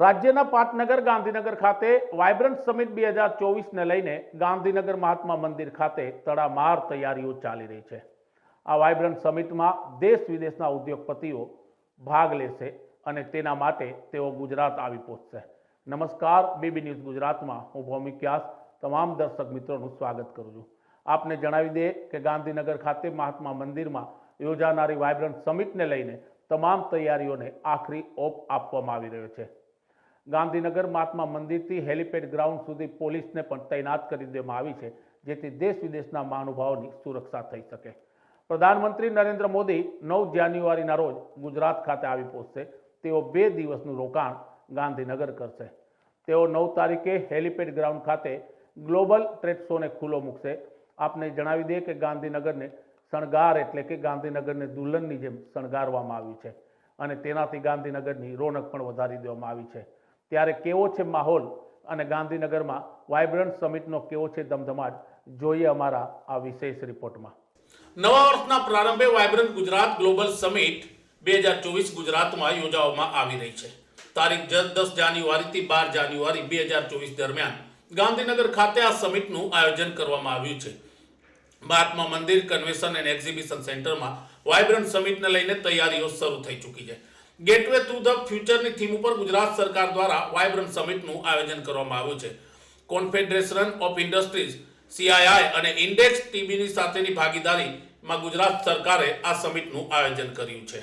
રાજ્યના પાટનગર ગાંધીનગર ખાતે વાઇબ્રન્ટ સમિટ બે હજાર ચોવીસને લઈને ગાંધીનગર મહાત્મા મંદિર ખાતે તડામાર તૈયારીઓ ચાલી રહી છે. આ વાયબ્રન્ટ સમિટમાં દેશ વિદેશના ઉદ્યોગપતિઓ ભાગ લેશે અને તેના માટે તેઓ ગુજરાત આવી પહોંચશે. નમસ્કાર, બીબી ન્યૂઝ ગુજરાતમાં. હું ભૌમિક વ્યાસ. તમામ દર્શક મિત્રોનું સ્વાગત કરું છું. આપને જણાવી દઈએ કે ગાંધીનગર ખાતે મહાત્મા મંદિરમાં યોજાનારી વાયબ્રન્ટ સમિટને લઈને તમામ તૈયારીઓને આખરી ઓપ આપવામાં આવી રહ્યો છે. ગાંધીનગર મહાત્મા મંદિરથી હેલિપેડ ગ્રાઉન્ડ સુધી પોલીસને પણ તૈનાત કરી દેવામાં આવી છે, જેથી દેશ વિદેશના મહાનુભાવોની સુરક્ષા થઈ શકે. પ્રધાનમંત્રી નરેન્દ્ર મોદી નવ જાન્યુઆરીના રોજ ગુજરાત ખાતે આવી પહોંચશે. તેઓ બે દિવસનું રોકાણ ગાંધીનગર કરશે. તેઓ નવ તારીખે હેલિપેડ ગ્રાઉન્ડ ખાતે ગ્લોબલ ટ્રેડ શોને ખુલ્લો મૂકશે. આપને જણાવી દઈએ કે ગાંધીનગરને શણગાર એટલે કે ગાંધીનગરને દુલ્હનની જેમ શણગારવામાં આવ્યું છે અને તેનાથી ગાંધીનગરની રોનક પણ વધારી દેવામાં આવી છે. ત્યારે કેવો છે માહોલ અને ગાંધીનગરમાં વાયબ્રન્ટ સમિટનો કેવો છે ધમધમાટ જોઈએ અમારા આ વિશેષ રિપોર્ટમાં. નવા વર્ષના પ્રારંભે વાઇબ્રન્ટ ગુજરાત ગ્લોબલ સમિટ બે હજાર ચોવીસ ગુજરાતમાં યોજવામાં આવી રહી છે. તારીખ દસ જાન્યુઆરીથી બાર જાન્યુઆરી બે હજાર ચોવીસ દરમિયાન ગાંધીનગર ખાતે આ સમિટનું આયોજન કરવામાં આવ્યું છે. Mahatma Mandir convention and exhibition સેન્ટરમાં વાયબ્રન્ટ સમિટને લઈને તૈયારીઓ શરૂ થઈ ચૂકી છે. ગેટવે ટુ ધ ફ્યુચરની થીમ ઉપર ગુજરાત સરકાર દ્વારા વાયબ્રન્ટ સમિટનું આયોજન કરવામાં આવ્યું છે. કોન્ફેડરેશન ઓફ ઇન્ડસ્ટ્રીઝ સીઆઈઆઈ અને ઇન્ડેક્સ ટીબીની સાથેની ભાગીદારીમાં ગુજરાત સરકારે આ સમિટનું આયોજન કર્યું છે.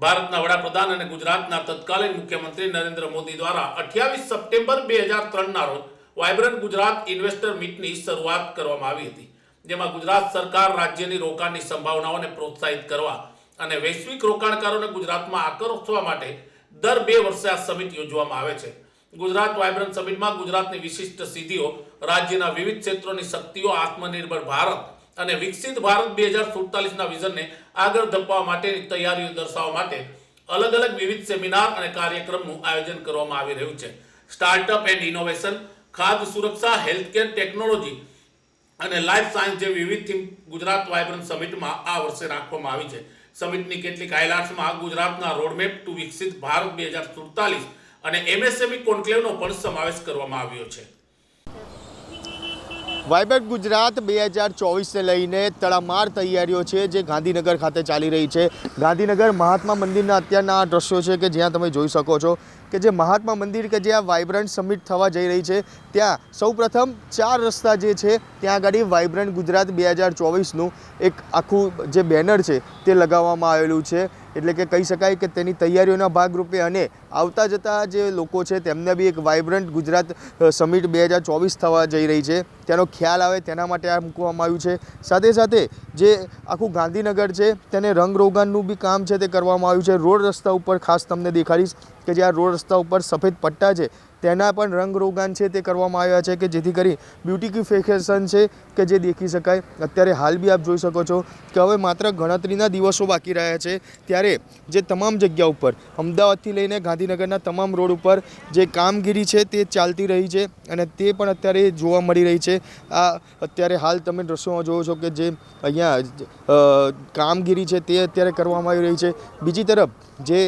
ભારતના વડાપ્રધાન અને ગુજરાતના તત્કાલીન મુખ્યમંત્રી નરેન્દ્ર મોદી દ્વારા અઠ્યાવીસ સપ્ટેમ્બર બે હજાર ત્રણના રોજ વાયબ્રન્ટ ગુજરાત ઇન્વેસ્ટર મીટની શરૂઆત કરવામાં આવી હતી, જેમાં ગુજરાત સરકાર રાજ્યની રોકાણની સંભાવનાઓને પ્રોત્સાહિત કરવા અને વૈશ્વિક રોકાણકારોને ગુજરાતમાં આકર્ષવા માટે દર બે વર્ષે આ સમિટ યોજવામાં આવે છે. ગુજરાત વાયબ્રન્ટ સમિટમાં ગુજરાતની વિશિષ્ટ સિદ્ધિઓ, રાજ્યના વિવિધ ક્ષેત્રોની શક્તિઓ, આત્મનિર્ભર ભારત અને વિકસિત ભારત બે હજાર સુડતાલીસના વિઝનને આગળ ધપાવવા માટેની તૈયારીઓ દર્શાવવા માટે અલગ અલગ વિવિધ સેમિનાર અને કાર્યક્રમનું આયોજન કરવામાં આવી રહ્યું છે. સ્ટાર્ટઅપ એન્ડ ઇનોવેશન, ખાદ્ય સુરક્ષા, હેલ્થકેર ટેકનોલોજી અને લાઈફ સાયન્સ જેવી વિવિધ થીમ ગુજરાત વાયબ્રન્ટ સમિટમાં આ વર્ષે રાખવામાં આવી છે. સમિટની કેટલીક હાઇલાઇટ્સમાં ગુજરાતના રોડમેપ ટુ વિકસિત ભારત બે હજાર સુડતાલીસ અને એમએસએમઈ કોન્ક્લેવનો પણ સમાવેશ કરવામાં આવ્યો છે. વાઇબ્રન્ટ ગુજરાત બે હજાર ચોવીસને લઈને તડામાર તૈયારીઓ છે જે ગાંધીનગર ખાતે ચાલી રહી છે. ગાંધીનગર મહાત્મા મંદિરના અત્યારના આ દ્રશ્યો છે કે જ્યાં તમે જોઈ શકો છો કે જે મહાત્મા મંદિર કે જ્યાં વાઇબ્રન્ટ સમિટ થવા જઈ રહી છે, ત્યાં સૌપ્રથમ ચાર રસ્તા જે છે, ત્યાં આગળ વાઇબ્રન્ટ ગુજરાત બે હજાર ચોવીસનું એક આખું જે બેનર છે તે લગાવવામાં આવેલું છે. એટલે કે કહી શકાય કે તેની તૈયારીઓના ભાગરૂપે અને આવતા જતા જે લોકો છે, તેમને બી એક વાઇબ્રન્ટ ગુજરાત સમિટ બે હજાર ચોવીસ થવા જઈ રહી છે. તેનો ખ્યાલ આવે, તેના માટે આ મૂકવામાં આવ્યું છે. સાથે સાથે જે આખું ગાંધીનગર છે, તેને રંગરોગાનનું બી કામ છે તે કરવામાં આવ્યું છે. રોડ રસ્તા ઉપર ખાસ તમને દેખાડીશ કે જે આ રોડ રસ્તા ઉપર સફેદ પટ્ટા છે તેના પણ રંગરોગાન છે તે કરવામાં આવ્યા છે કે જેથી કરી બ્યુટિફિકેશન છે કે જે દેખી શકાય. અત્યારે હાલ બી આપ જોઈ શકો છો કે હવે માત્ર ગણતરીના દિવસો બાકી રહ્યા છે. ત્યારે જે તમામ જગ્યા ઉપર, અમદાવાદથી લઈને ગાંધીનગરના તમામ રોડ ઉપર જે કામગીરી છે તે ચાલતી રહી છે અને તે પણ અત્યારે જોવા મળી રહી છે. આ અત્યારે હાલ તમે દ્રશ્યોમાં જોવો છો કે જે અહીંયા કામગીરી છે તે અત્યારે કરવામાં આવી રહી છે. બીજી તરફ જે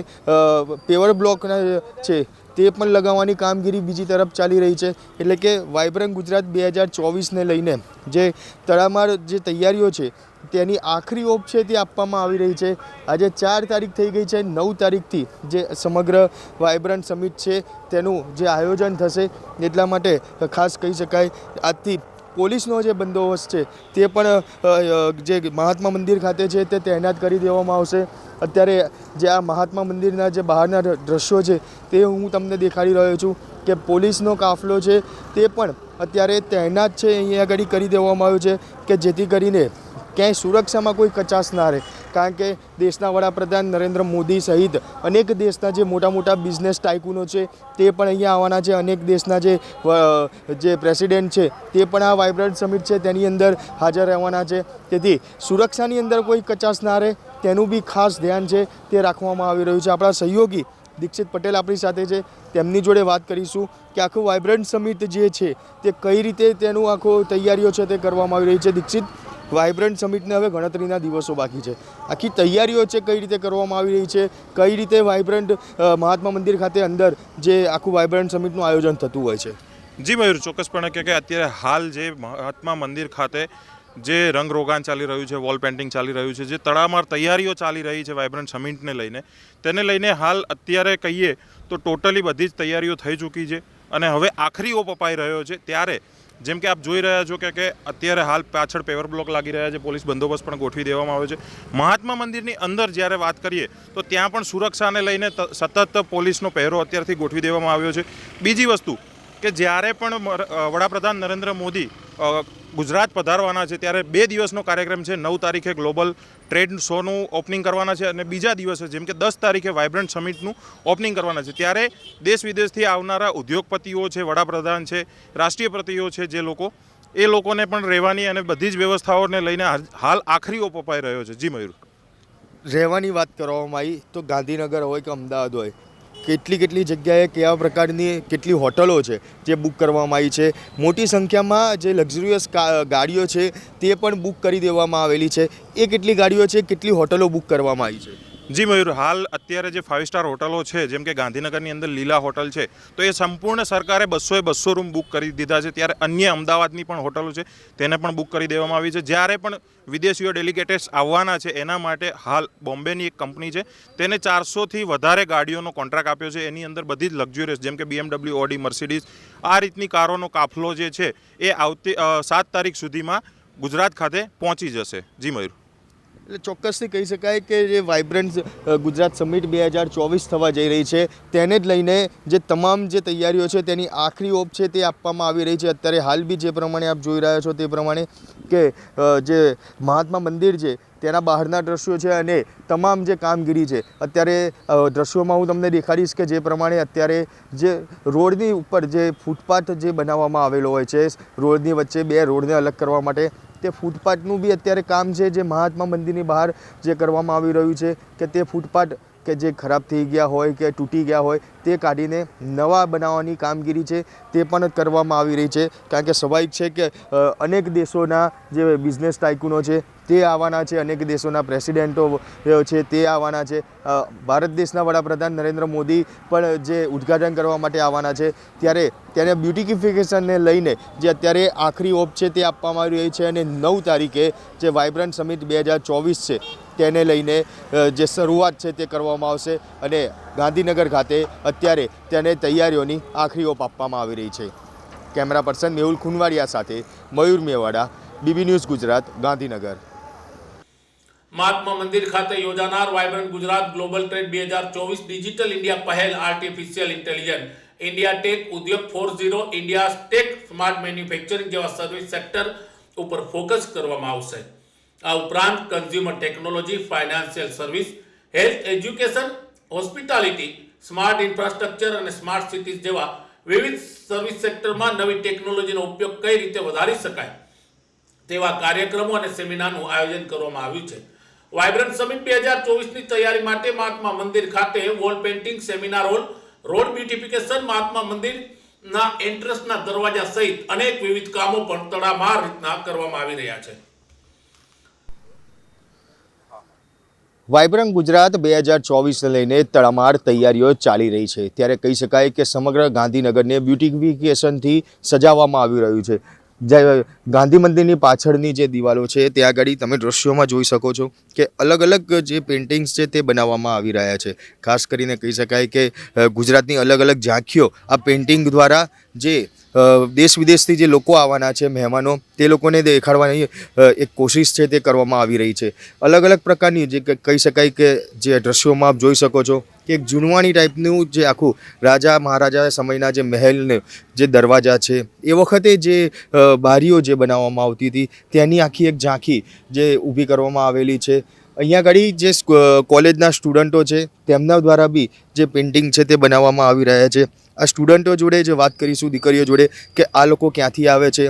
પેવર બ્લોકના છે તે પણ લગાવવાની કામગીરી બીજી તરફ ચાલી રહી છે. એટલે કે વાઇબ્રન્ટ ગુજરાત બે હજાર ચોવીસને લઈને જે તડામાર જે તૈયારીઓ છે, તેની આખરી ઓપ છે તે આપવામાં આવી રહી છે. આજે ચાર તારીખ થઈ ગઈ છે, નવ તારીખથી જે સમગ્ર વાઇબ્રન્ટ સમિટ છે, તેનું જે આયોજન થશે, એટલા માટે ખાસ કહી શકાય. આજથી પોલીસનો જે બંદોબસ્ત છે, તે પણ જે મહાત્મા મંદિર ખાતે છે, તે તૈનાત કરી દેવામાં આવશે. અત્યારે જે આ મહાત્મા મંદિરના જે બહારના દ્રશ્યો છે, તે હું તમને દેખાડી રહ્યો છું કે પોલીસનો કાફલો છે, તે પણ અત્યારે તૈનાત છે, અહીંયા આગળ કરી દેવામાં આવ્યો છે કે જેથી કરીને ક્યાંય સુરક્ષામાં કોઈ કચાશ ના રહે. કારણ કે દેશના વડાપ્રધાન નરેન્દ્ર મોદી સહિત અનેક દેશના જે મોટા મોટા બિઝનેસ ટાઇકુનો છે, તે પણ અહીંયા આવવાના છે. અનેક દેશના જે જે પ્રેસિડેન્ટ છે, તે પણ આ વાઇબ્રન્ટ સમિટ છે, તેની અંદર હાજર રહેવાના છે. તેથી સુરક્ષાની અંદર કોઈ કચાશ ના રહે, તેનું બી ખાસ ધ્યાન છે, તે રાખવામાં આવી રહ્યું છે. આપણા સહયોગી દીક્ષિત પટેલ આપણી સાથે છે. તેમની જોડે વાત કરીશું કે આખું વાઇબ્રન્ટ સમિટ જે છે, તે કઈ રીતે તેનું આખો તૈયારીઓ છે તે કરવામાં આવી રહી છે. દીક્ષિત, વાઇબ્રન્ટ સમિટને હવે ગણતરીના દિવસો બાકી છે. આખી તૈયારીઓ છે કઈ રીતે કરવામાં આવી રહી છે? કઈ રીતે વાઇબ્રન્ટ મહાત્મા મંદિર ખાતે અંદર જે આખું વાઇબ્રન્ટ સમિટનું આયોજન થતું હોય છે? જી, મયુર, ચોક્કસપણે કે અત્યારે હાલ જે મહાત્મા મંદિર ખાતે જે રંગ રોગાન ચાલી રહ્યું છે વોલ પેઇન્ટિંગ ચાલી રહ્યું છે, જે તડામાર તૈયારીઓ ચાલી રહી છે વાઇબ્રન્ટ સમિટને લઈને, તેને લઈને હાલ અત્યારે કહીએ તો ટોટલી બધી જ તૈયારીઓ થઈ ચૂકી છે અને હવે આખરી ઓપ અપાઈ રહ્યો છે ત્યારે, જેમ કે આપ જોઈ રહ્યા છો કે અત્યારે હાલ પાછળ પેવર બ્લોક લાગી રહ્યા છે, પોલીસ બંદોબસ્ત પણ ગોઠવી દેવામાં આવ્યો છે. મહાત્મા મંદિરની અંદર જ્યારે વાત કરીએ, તો ત્યાં પણ સુરક્ષાને લઈને સતત પોલીસનો પહેરો અત્યારથી ગોઠવી દેવામાં આવ્યો છે. બીજી વસ્તુ કે જ્યારે પણ વડાપ્રધાન નરેન્દ્ર મોદી ગુજરાત પધારવાના છે ત્યારે બે દિવસનો કાર્યક્રમ છે. નવ તારીખે ગ્લોબલ ટ્રેડ શોનું ઓપનિંગ કરવાના છે અને બીજા દિવસે જેમ કે દસ તારીખે વાઇબ્રન્ટ સમિટનું ઓપનિંગ કરવાના છે. ત્યારે દેશ વિદેશથી આવનારા ઉદ્યોગપતિઓ છે, વડાપ્રધાન છે રાષ્ટ્રીયપતિઓ છે જે લોકો, એ લોકોને પણ રહેવાની અને બધી જ વ્યવસ્થાઓને લઈને હાલ- આખરી ઓપ અપાઈ રહ્યો છે. જી મયુર. રહેવાની વાત કરવામાં આવી તો ગાંધીનગર હોય કે અમદાવાદ હોય કેટલી કેટલી જગ્યાએ કેવા પ્રકારની કેટલી હોટલો છે જે બુક કરવામાં આવી છે. મોટી સંખ્યામાં જે લક્ઝરિયસ ગાડીઓ છે તે પણ બુક કરી દેવામાં આવેલી છે. એ કેટલી ગાડીઓ છે, કેટલી હોટલો બુક કરવામાં આવી છે? જી મયુર, હાલ અત્યારે જે ફાઇવ સ્ટાર હોટલો છે, જેમ કે ગાંધીનગરની અંદર લીલા હોટલ છે, તો એ સંપૂર્ણ સરકારે બસોએ બસો રૂમ બુક કરી દીધા છે. ત્યારે અન્ય અમદાવાદની પણ હોટલો છે, તેને પણ બુક કરી દેવામાં આવી છે. જ્યારે પણ વિદેશીઓ ડેલિગેટેટ્સ આવવાના છે, એના માટે હાલ બોમ્બેની એક કંપની છે, તેને ચારસોથી વધારે ગાડીઓનો કોન્ટ્રાક્ટ આપ્યો છે. એની અંદર બધી જ લક્ઝુરિયસ જેમ કે બીએમડબ્લ્યુ ઓડી મર્સિડીઝ આ રીતની કારોનો કાફલો જે છે, એ આવતી સાત તારીખ સુધીમાં ગુજરાત ખાતે પહોંચી જશે. જી મયુર. એટલે ચોક્કસથી કહી શકાય કે જે વાઇબ્રન્ટ ગુજરાત સમિટ બે હજાર ચોવીસ થવા જઈ રહી છે, તેને જ લઈને જે તમામ જે તૈયારીઓ છે, તેની આખરી ઓપ છે તે આપવામાં આવી રહી છે. અત્યારે હાલ બી જે પ્રમાણે આપ જોઈ રહ્યા છો તે પ્રમાણે કે જે મહાત્મા મંદિર છે, તેના બહારના દ્રશ્યો છે અને તમામ જે કામગીરી છે. અત્યારે દ્રશ્યોમાં હું તમને દેખાડીશ કે જે પ્રમાણે અત્યારે જે રોડની ઉપર જે ફૂટપાથ જે બનાવવામાં આવેલો હોય છે, રોડની વચ્ચે બે રોડને અલગ કરવા માટે તે ફૂટપાથનું બી અત્યારે કામ છે, જે મહાત્મા મંદિરની બહાર જે કરવામાં આવી રહ્યું છે, કે તે ફૂટપાથ કે જે ખરાબ થઈ ગયા હોય કે તૂટી ગયા હોય તે કાઢીને નવા બનાવવાની કામગીરી છે તે પણ કરવામાં આવી રહી છે. કારણ કે સ્વાભાવિક છે કે અનેક દેશોના જે બિઝનેસ ટાઇકુનો છે તે આવવાના છે. અનેક દેશોના પ્રેસિડેન્ટો છે તે આવવાના છે. ભારત દેશના વડાપ્રધાન નરેન્દ્ર મોદી પણ જે ઉદ્ઘાટન કરવા માટે આવવાના છે. ત્યારે તેને બ્યુટિફિકેશનને લઈને જે અત્યારે આખરી ઓપ છે તે આપવામાં આવી રહી છે અને નવ તારીખે જે વાઇબ્રન્ટ સમિટ બે હજાર ચોવીસ છે તેને લઈને જે શરૂઆત છે તે કરવામાં આવશે અને ગાંધીનગર ખાતે અત્યારે તેને તૈયારીઓની આખરી ઓપ આપવામાં આવી રહી છે. કેમેરા પર્સન મેહુલ ખુનવાડિયા સાથે મયુર મેવાડા, બીબી ન્યૂઝ ગુજરાત, ગાંધીનગર. મહાત્મા મંદિર ખાતે યોજાનાર વાયબ્રન્ટ ગુજરાત ગ્લોબલ ટ્રેડ બે હજાર ચોવીસ ડિજિટલ ઇન્ડિયા પહેલ આર્ટિફિશિયલ ઇન્ટેલિજન્સ, ઇન્ડિયા ટેક ઉદ્યોગ four zero, India tech smart manufacturing જેવા સર્વિસ સેક્ટર ઉપર ફોકસ કરવામાં આવશે. આ ઉપરાંત consumer technology financial service health education hospitality smart infrastructure અને સ્માર્ટ સિટીઝ જેવા વિવિધ સર્વિસ સેક્ટરમાં નવી ટેકનોલોજીનો ઉપયોગ કઈ રીતે વધારી શકાય તેવા કાર્યક્રમો અને સેમિનારનું આયોજન કરવામાં આવ્યું છે. વાઇબ્રન્ટ સમિટ બે હજાર ચોવીસની તૈયારી માટે મહાત્મા મંદિર ખાતે wall painting seminar hall road beautification Mahatma મંદિરના એન્ટ્રન્સના દરવાજા સહિત અનેક વિવિધ કામો પણ તડામાર રીતના કરવામાં આવી રહ્યા છે. વાઇબ્રન્ટ ગુજરાત બે હજાર ચોવીસને લઈને તડામાર તૈયારીઓ ચાલી રહી છે. ત્યારે કહી શકાય કે સમગ્ર ગાંધીનગરને બ્યુટિફિકેશનથી સજાવવામાં આવી રહ્યું છે. ગાંધી મંદિરની પાછળની જે દિવાલો છે ત્યાં આગળ તમે દ્રશ્યોમાં જોઈ શકો છો કે અલગ અલગ જે પેઇન્ટિંગ્સ છે, તે બનાવવામાં આવી રહ્યા છે. ખાસ કરીને કહી શકાય કે ગુજરાતની અલગ અલગ ઝાંખીઓ આ પેઇન્ટિંગ દ્વારા જે દેશ વિદેશથી જે લોકો આવવાના છે, મહેમાનો, તે લોકોને દેખાડવાની એક કોશિશ છે તે કરવામાં આવી રહી છે. અલગ અલગ પ્રકારની જે કહી શકાય કે જે દ્રશ્યોમાં આપ જોઈ શકો છો કે એક જૂનવાણી ટાઈપનું જે આખું રાજા મહારાજા સમયના જે મહેલને જે દરવાજા છે, એ વખતે જે બારીઓ જે બનાવવામાં આવતી હતી તેની આખી એક ઝાંખી જે ઊભી કરવામાં આવેલી છે. અહીંયા આગળ જે કોલેજના સ્ટુડન્ટો છે, તેમના દ્વારા બી જે પેઇન્ટિંગ છે તે બનાવવામાં આવી રહ્યા છે. આ સ્ટુડન્ટો જોડે જે વાત કરીશું દીકરીઓ જોડે કે આ લોકો ક્યાંથી આવે છે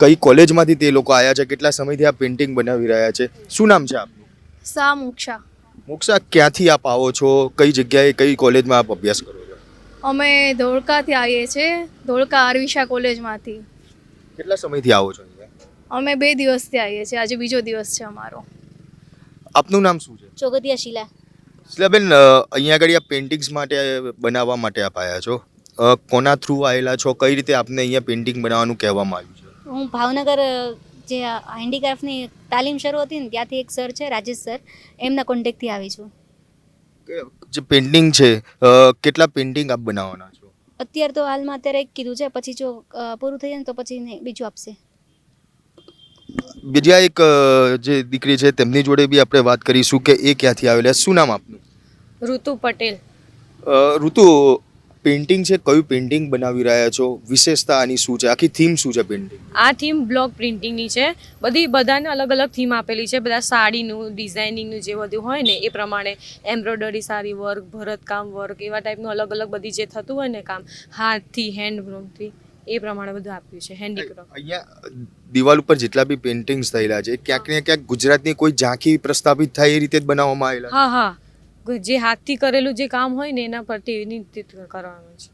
કઈ કોલેજમાંથી તે લોકો આવ્યા છે કેટલા સમયથી આ પેઇન્ટિંગ બનાવી રહ્યા છે. શું નામ છે આપનું? સા મોક્ષા. મોક્ષા ક્યાંથી આપ આવો છો? કઈ જગ્યાએ કઈ કોલેજમાં આપ અભ્યાસ કરો છો? અમે ધોળકાથી આવીએ છીએ ધોળકા આરવિશા કોલેજમાંથી. કેટલા સમયથી આવો છો અહીંયા? અમે બે દિવસથી આવીએ છીએ આજે બીજો દિવસ છે અમારો. આપનું નામ શું છે? ચોગતિયા શીલા. શિલાબેન બેન અહીંયા આગળ આ પેઇન્ટિંગ્સ માટે બનાવવા માટે આપ આવ્યા છો. કોના થ્રુ આવેલા છો? કઈ રીતે આપને અહીંયા પેઇન્ટિંગ બનાવવાનું કહેવામાં આવ્યું છે? હું ભાવનગર જે હેન્ડીક્રાફ્ટની તાલીમ શરૂ હતી ને ત્યાંથી એક સર છે રાજેશ સર એમના કોન્ટેક્ટથી આવી છું. જે પેઇન્ટિંગ છે કેટલા પેઇન્ટિંગ આપ બનાવવાના છો? અત્યારે તો હાલમાં અત્યારે એક કીધું છે પછી જો પૂરું થઈ જાય ને તો પછી બીજું આપશે. બીજા એક જે દીકરી છે તેમની જોડે બી આપણે વાત કરીશું કે એ ક્યાંથી આવેલા શું નામ આપનું? ઋતુ પટેલ. ઋતુ પેઇન્ટિંગ છે? કયું પેઇન્ટિંગ બનાવી રહ્યા છો? વિશેષતા આની શું છે? આખી થીમ શું છે પેઇન્ટિંગ આ થીમ બ્લોક પ્રિન્ટિંગની છે. બધી બધાને અલગ અલગ થીમ આપેલી છે. બધા સાડીનું ડિઝાઇનિંગનું જે બધું હોય ને એ પ્રમાણે એમ્બ્રોઇડરી સારી વર્ક ભરતકામ વર્ક એવા ટાઈપનું અલગ અલગ બધી જે થતું હોય ને કામ હાથથી હેન્ડબ્લોકથી એ પ્રમાણે બધું આપ્યું છે હેન્ડીક્રાફ્ટ અહીંયા દિવાલ ઉપર જેટલા બી પેઇન્ટિંગ્સ થયેલા છે ક્યાંક ને ક્યાંક ગુજરાતની કોઈ ઝાંખી પ્રસ્થાપિત થાય એ રીતે જ બનાવવામાં આવેલા હા હા. જે હાથથી કરેલું જે કામ હોય ને એના પરથી એની રીતે કરવાનું છે.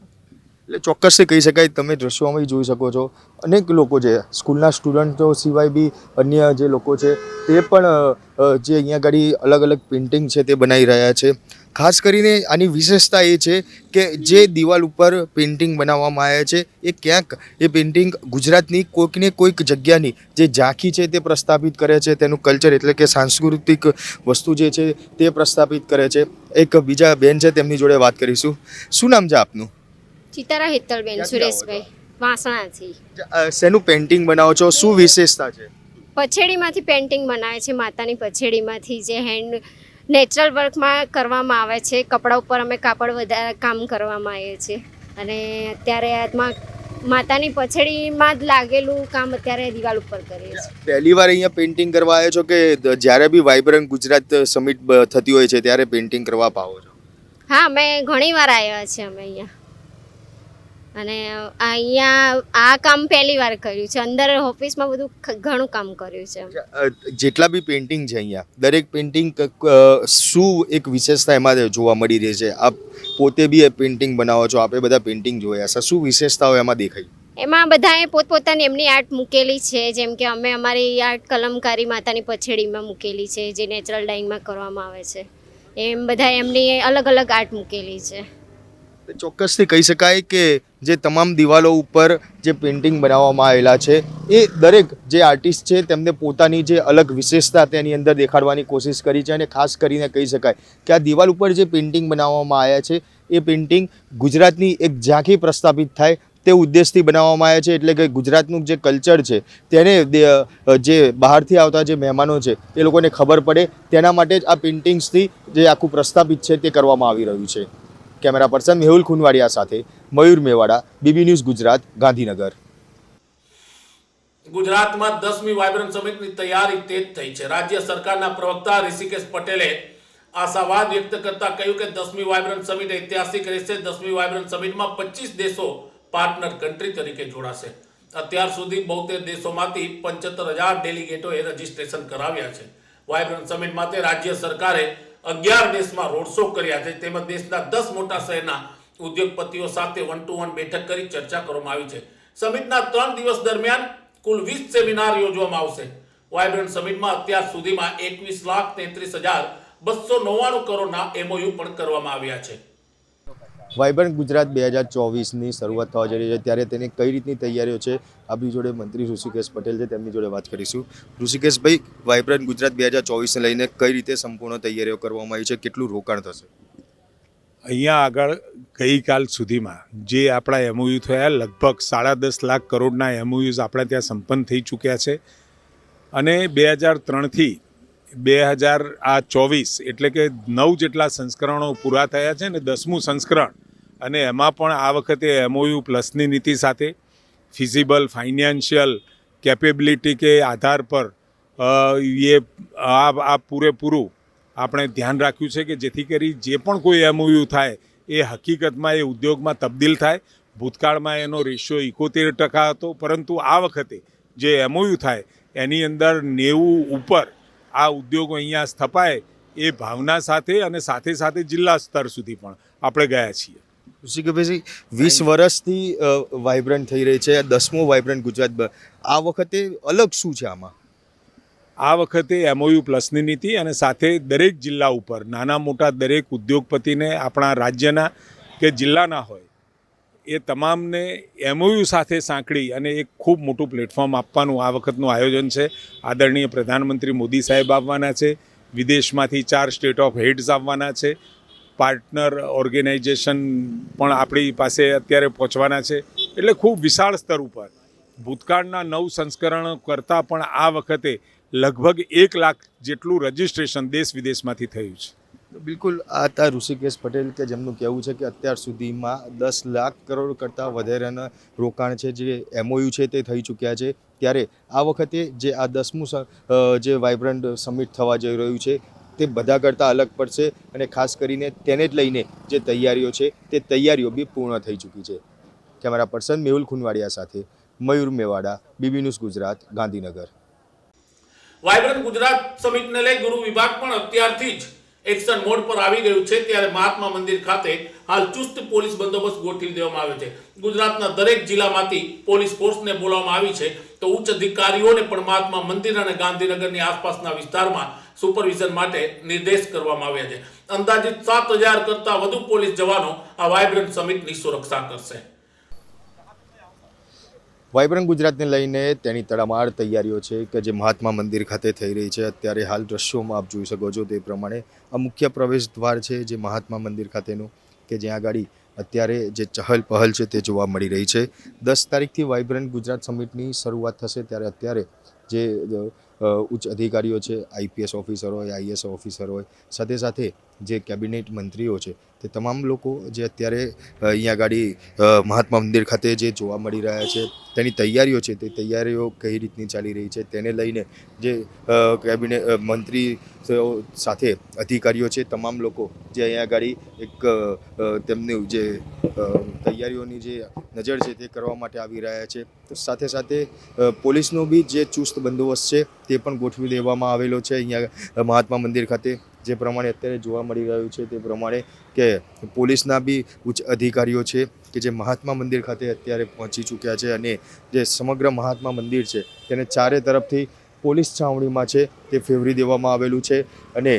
એટલે ચોક્કસથી કહી શકાય તમે દ્રશ્યોમાં જોઈ શકો છો. અનેક લોકો છે સ્કૂલના સ્ટુડન્ટો સિવાય બી અન્ય જે લોકો છે તે પણ જે અહીંયા આગળ અલગ અલગ પેઇન્ટિંગ છે તે બનાવી રહ્યા છે. ખાસ કરીને આની વિશેષતા એ છે કે જે દિવાલ ઉપર પેઇન્ટિંગ બનાવવામાં આવ્યા છે એ ક્યાંક એ પેઇન્ટિંગ ગુજરાતની કોઈકને કોઈક જગ્યાની જે ઝાંખી છે તે પ્રસ્થાપિત કરે છે તેનું કલ્ચર એટલે કે સાંસ્કૃતિક વસ્તુ જે છે તે પ્રસ્થાપિત કરે છે. એક બીજા બેન છે તેમની જોડે વાત કરીશું. શું નામ છે આપનું? ચિતારા હેતલબેન બેન સુરેશભાઈ વાસણાથી. શેનું પેઇન્ટિંગ બનાવો છો? શું વિશેષતા છે? પછેડીમાંથી પેઇન્ટિંગ બનાવે છે માતાની પછેડીમાંથી જે હેન્ડ નેચરલ વર્કમાં કરવામાં આવે છે. કપડા ઉપર અમે કાપડ વધારે કામ કરવામાં આવીએ છીએ. અને અત્યારે આમાં માતાની પછેડીમાં જ લાગેલું કામ અત્યારે દિવાલ ઉપર કરીએ છીએ. પહેલી વાર અહીંયા પેઇન્ટિંગ કરવા આવ્યો છો કે જ્યારે બી વાઇબ્રન્ટ ગુજરાત સમિટ થતી હોય છે ત્યારે પેઇન્ટિંગ કરવા પાવો છો? હા અમે ઘણી વાર આવ્યા છે અમે અહીંયા. અને અહીંયા આ કામ પહેલી વાર કર્યું છે. અંદર ઓફિસમાં બધું ઘણું કામ કર્યું છે. જેટલા બી પેઇન્ટિંગ છે અહીંયા દરેક પેઇન્ટિંગ શું એક વિશેષતા એમાં જોવા મળી રહી છે? આપ પોતે બી એ પેઇન્ટિંગ બનાવો છો આપે બધા પેઇન્ટિંગ જોયા છે. શું વિશેષતાઓ એમાં દેખાય એમાં બધાએ પોતપોતાની એમની આર્ટ મૂકેલી છે. જેમ કે અમે અમારી આર્ટ કલમકારી માતાની પછેડીમાં મૂકેલી છે જે નેચરલ ડાઇંગમાં કરવામાં આવે છે. એમ બધા એમની અલગ અલગ આર્ટ મૂકેલી છે. ચોક્કસથી કહી શકાય કે જે તમામ દિવાલો ઉપર જે પેઇન્ટિંગ બનાવવામાં આવેલા છે, એ દરેક જે આર્ટિસ્ટ છે તેમને પોતાની જે અલગ વિશેષતા તેની અંદર દેખાડવાની કોશિશ કરી છે અને ખાસ કરીને કહી શકાય કે આ દિવાલ ઉપર જે પેઇન્ટિંગ બનાવવામાં આવ્યા છે, એ પેઇન્ટિંગ ગુજરાતની એક ઝાંખી પ્રસ્થાપિત થાય તે ઉદ્દેશથી બનાવવામાં આવ્યા છે, એટલે કે ગુજરાતનું જે કલ્ચર છે, તેને જે બહારથી આવતા જે મહેમાનો છે, એ લોકોને ખબર પડે, તેના માટે જ આ પેઇન્ટિંગ્સથી જે આખું પ્રસ્થાપિત છે તે કરવામાં આવી રહ્યું છે. કેમેરા પર્સન મેહુલ ખુનવાડિયા સાથે મયુર મેવાડા, બીબી ન્યૂઝ ગુજરાત, ગાંધીનગર. ગુજરાતમાં દસમી વાયબ્રન્ટ સમિટની તૈયારી તેજ થઈ છે. રાજ્ય સરકારના પ્રવક્તા ઋષિકેશ પટેલે આશાવાદ વ્યક્ત કરતા કહ્યું કે દસમી વાયબ્રન્ટ સમિટ ઐતિહાસિક રહેશે. દસમી વાયબ્રન્ટ સમિટમાં પચીસ દેશો પાર્ટનર કન્ટ્રી તરીકે જોડાશે. અત્યાર સુધી બોતેર દેશોમાંથી પંચોતેર હજાર ડેલિગેટોએ રજીસ્ટ્રેશન કરાવ્યા છે. વાયબ્રન્ટ સમિટ માટે રાજ્ય સરકારે અગિયાર દેશમાં રોડ શો કર્યા છે. તેમજ દેશના દસ મોટા શહેરના ઉદ્યોગપતિઓ સાથે વન ટુ વન બેઠક કરી ચર્ચા કરવામાં આવી છે. સમિટના ત્રણ દિવસ દરમિયાન કુલ વીસ સેમિનાર યોજવામાં આવશે. વાયબ્રન્ટ સમિટમાં અત્યાર સુધીમાં એકવીસ લાખ તેત્રીસ હજાર બસો નવ્વાણું કરોડના એમઓયુ પણ કરવામાં આવ્યા છે. વાઇબ્રન્ટ ગુજરાત બે હજાર ચોવીસની શરૂઆત થવા જઈ રહી છે. ત્યારે તેની કઈ રીતની તૈયારીઓ છે? આપણી જોડે મંત્રી ઋષિકેશ પટેલ છે, તેમની જોડે વાત કરીશું. ઋષિકેશભાઈ વાઇબ્રન્ટ ગુજરાત બે હજાર ચોવીસને લઈને કઈ રીતે સંપૂર્ણ તૈયારીઓ કરવામાં આવી છે? કેટલું રોકાણ થશે? અહીંયા આગળ ગઈકાલ સુધીમાં જે આપણા એમઓયુ થયા, લગભગ સાડા દસ લાખ કરોડના એમઓયુઝ આપણે ત્યાં સંપન્ન થઈ ચૂક્યા છે. અને બે હજાર ત્રણથી બે હજાર આ ચોવીસ એટલે કે નવ જેટલા સંસ્કરણો પૂરા થયા છે ને દસમું સંસ્કરણ અને એમાં પણ આ વખતે એમઓયુ પ્લસની નીતિ સાથે ફિઝિબલ, ફાઇનાન્શિયલ, કેપેબિલિટી કે આધાર પર એ, આ આ પૂરેપૂરું આપણે ધ્યાન રાખ્યું છે કે જેથી કરી જે પણ કોઈ એમઓયુ થાય, એ હકીકતમાં, એ ઉદ્યોગમાં તબદીલ થાય. ભૂતકાળમાં એનો રેશિયો એકોતેર ટકા હતો, પરંતુ આ વખતે જે એમઓયુ થાય, એની અંદર નેવું ઉપર આ ઉદ્યોગો અહીંયા સ્થપાય એ ભાવના સાથે અને સાથે સાથે જિલ્લા સ્તર સુધી પણ આપણે ગયા છીએ. ઋષિકભાઈ વીસ વર્ષથી વાઇબ્રન્ટ થઈ રહી છે દસમો વાઇબ્રન્ટ ગુજરાત આ વખતે અલગ શું છે આમાં? આ વખતે એમઓયુ પ્લસની નીતિ અને સાથે દરેક જિલ્લા ઉપર નાના મોટા દરેક ઉદ્યોગપતિને આપણા રાજ્યના કે જિલ્લાના હોય એ તમામને એમઓયુ સાથે સાંકળી અને એક ખૂબ મોટું પ્લેટફોર્મ આપવાનું આ વખતનું આયોજન છે. આદરણીય પ્રધાનમંત્રી મોદી સાહેબ આવવાના છે વિદેશમાંથી ચાર સ્ટેટ ઓફ હેડ્સ આવવાના છે પાર્ટનર ઓર્ગેનાઇઝેશન પણ આપણી પાસે અત્યારે પહોંચવાના છે. એટલે ખૂબ વિશાળ સ્તર ઉપર. ભૂતકાળના નવ સંસ્કરણો કરતાં પણ આ વખતે લગભગ એક લાખ જેટલું રજિસ્ટ્રેશન દેશ વિદેશમાંથી થયું છે. બિલકુલ, આ હતા ઋષિકેશ પટેલ કે જેમનું કહેવું છે કે અત્યાર સુધીમાં દસ લાખ કરોડ કરતાં વધારાના રોકાણ છે જે એમઓયુ છે તે થઈ ચૂક્યા છે. ત્યારે આ વખતે જે આ દસમું જે વાઇબ્રન્ટ સમિટ થવા જઈ રહ્યું છે તે બધા કરતાં અલગ પડશે અને ખાસ કરીને તેને જ લઈને જે તૈયારીઓ છે, તે તૈયારીઓ બી પૂર્ણ થઈ ચૂકી છે. કેમેરા પર્સન મેહુલ ખુનવાડિયા સાથે Mayur Mewada, BB news Gujarat, Gandhinagar. Vibrant Gujarat સમિટને લઈ ગુરુ વિભાગ પણ અત્યારથી જ એક્શન મોડ પર આવી ગયું છે, ત્યારે મહાત્મા મંદિર ખાતે હાલ ચુસ્ત પોલીસ બંદોબસ્ત ગોઠવી દેવામાં આવ્યો છે. ગુજરાતના દરેક જિલ્લામાંથી પોલીસ ફોર્સને બોલાવવામાં આવી છે, તો ઉચ્ચ અધિકારીઓને પણ મહાત્મા મંદિર અને ગાંધીનગરની આસપાસના વિસ્તારમાં સુપરવિઝન માટે નિર્દેશ કરવામાં આવ્યા છે. અંદાજિત સાત હજાર કરતાં વધુ પોલીસ જવાનો આ વાયબ્રન્ટ સમિટની સુરક્ષા કરશે. વાઇબ્રન્ટ ગુજરાતને લઈને તેની તડામાર તૈયારીઓ છે કે જે મહાત્મા મંદિર ખાતે થઈ રહી છે. અત્યારે હાલ દ્રશ્યોમાં આપ જોઈ શકો છો તે પ્રમાણે આ મુખ્ય પ્રવેશ દ્વાર છે જે મહાત્મા મંદિર ખાતેનું કે જ્યાં આગળ અત્યારે જે ચહલ પહલ છે તે જોવા મળી રહી છે. દસ તારીખથી વાઇબ્રન્ટ ગુજરાત સમિટની શરૂઆત થશે ત્યારે અત્યારે જે ઉચ્ચ અધિકારીઓ છે આઈપીએસ ઓફિસર હોય આઈએસ ઓફિસર હોય, સાથે સાથે જે કેબિનેટ મંત્રીઓ છે, તે તમામ લોકો જે અત્યારે અહીંયા આગળ મહાત્મા મંદિર ખાતે જે જોવા મળી રહ્યા છે, તેની તૈયારીઓ છે, તે તૈયારીઓ કઈ રીતની ચાલી રહી છે, તેને લઈને જે કેબિનેટ મંત્રી સાથે અધિકારીઓ છે, તમામ લોકો જે અહીંયા આગળ એક તેમની જે તૈયારીઓની જે નજર છે તે કરવા માટે આવી રહ્યા છે. તો સાથે સાથે પોલીસનો બી જે ચુસ્ત બંદોબસ્ત છે તે પણ ગોઠવી દેવામાં આવેલો છે. અહીંયા મહાત્મા મંદિર ખાતે જે પ્રમાણે અત્યારે જોવા મળી રહ્યું છે તે પ્રમાણે કે પોલીસના બી ઉચ્ચ અધિકારીઓ છે કે જે મહાત્મા મંદિર ખાતે અત્યારે પહોંચી ચૂક્યા છે અને જે સમગ્ર મહાત્મા મંદિર છે તેને ચારે તરફથી પોલીસ છાવણીમાં છે તે ફેવરી દેવામાં આવેલું છે અને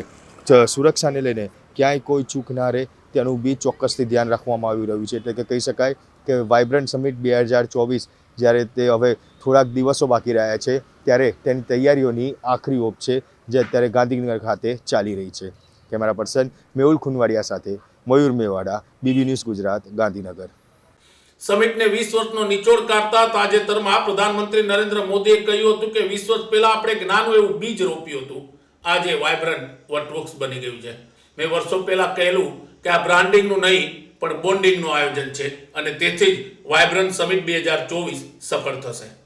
સુરક્ષાને લઈને ક્યાંય કોઈ ચૂક ના રહે તેનું બી ચોક્કસથી ધ્યાન રાખવામાં આવી રહ્યું છે. એટલે કે કહી શકાય કે વાઇબ્રન્ટ સમિટ બે હજાર ચોવીસ જ્યારે તે હવે થોડાક દિવસો બાકી રહ્યા છે, ત્યારે તેની તૈયારીઓની આખરી ઓપ છે, જે અત્યારે ગાંધીનગર ખાતે ચાલી રહી છે. કેમેરા પર્સન મેહુલ ખુનવાડિયા સાથે મયુર મેવાડા, બીબી ન્યૂઝ ગુજરાત, ગાંધીનગર. સમિટને વીસ વર્ષનો નિચોડ કાઢતા તાજેતરમાં પ્રધાનમંત્રી નરેન્દ્ર મોદીએ કહ્યું હતું કે વીસ વર્ષ પહેલા આપણે જ્ઞાનનું એવું બીજ રોપ્યું હતું. આજે વાઇબ્રન્ટ વટવૃક્ષ બની ગયું છે. મેં વર્ષો પહેલા કહેલું કે આ બ્રાન્ડિંગનું નહીં, પણ બોન્ડિંગનું આયોજન છે. અને તેથી જ વાયબ્રન્ટ સમિટ બે હજાર ચોવીસ સફળ થશે.